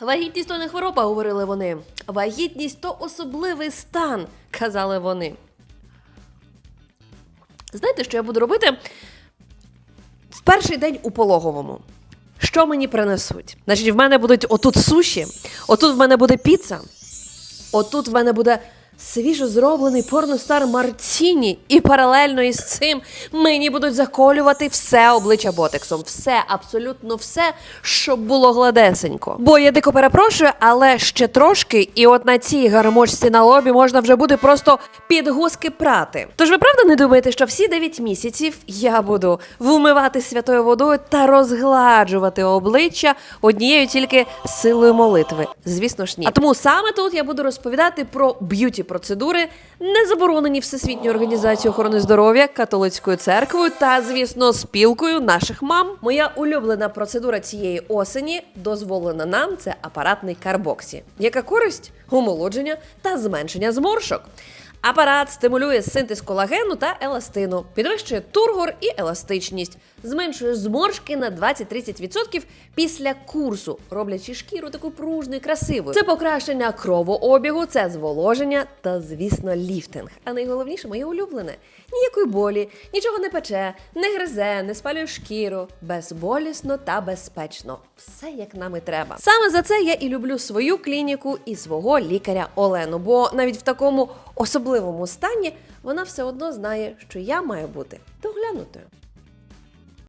Вагітність то не хвороба, говорили вони. Вагітність то особливий стан, казали вони. Знаєте, що я буду робити в перший день у пологовому? Що мені принесуть? Значить, в мене будуть отут суші, отут в мене буде піца, отут в мене буде свіжо зроблений порностар Мартіні, і паралельно із цим мені будуть заколювати все обличчя ботексом. Все, абсолютно все, щоб було гладесенько. Бо я дико перепрошую, але ще трошки, і от на цій гармошці на лобі можна вже буде просто підгузки прати. Тож ви правда не думаєте, що всі 9 місяців я буду вмивати святою водою та розгладжувати обличчя однією тільки силою молитви? Звісно ж, ні. А тому саме тут я буду розповідати про б'юті процедури, не заборонені Всесвітньою організацією охорони здоров'я, католицькою церквою та, звісно, спілкою наших мам. Моя улюблена процедура цієї осені дозволена нам це апаратний карбоксі. Яка користь? Омолодження та зменшення зморшок. Апарат стимулює синтез колагену та еластину, підвищує тургор і еластичність, зменшує зморшки на 20-30% після курсу, роблячи шкіру таку пружною і красивою. Це покращення кровообігу, це зволоження та, звісно, ліфтинг. А найголовніше моє улюблене: ніякої болі, нічого не пече, не гризе, не спалює шкіру, безболісно та безпечно. Все як нам і треба. Саме за це я і люблю свою клініку і свого лікаря Олену. Бо навіть в такому особливому стані вона все одно знає, що я маю бути доглянутою.